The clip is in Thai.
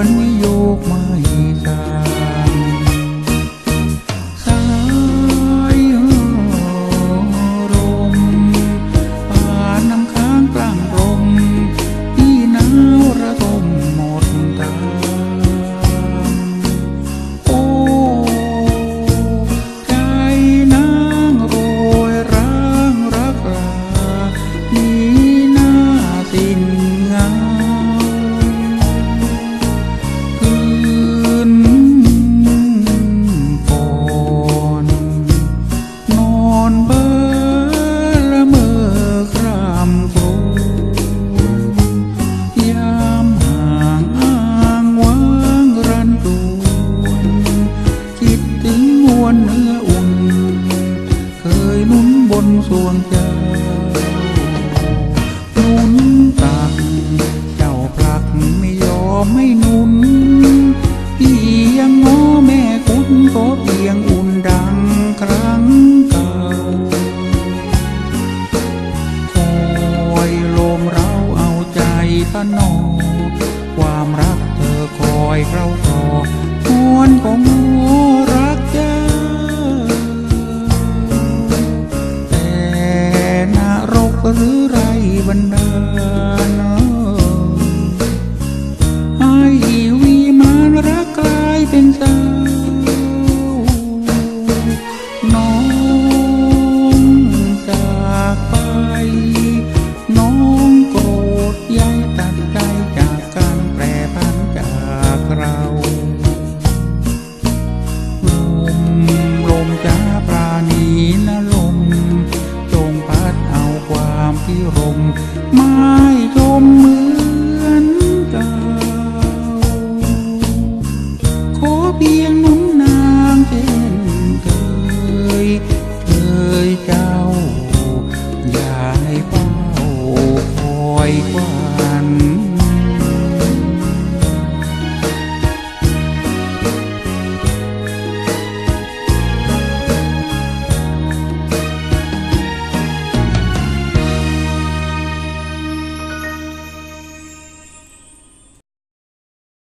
วนวิโยกไม่อีส สวงเจ้านุนตักเจ้าผลักไม่ยอมไม่นุนเพียงง้อแม่คุณก็เพียงอุ่นดังครั้งเก่าคอยลมเราเอาใจตะนอความรักเธอคอยเราต่อควรของ กล tiếng núng nang trên trời trời cao dài bao khói quan.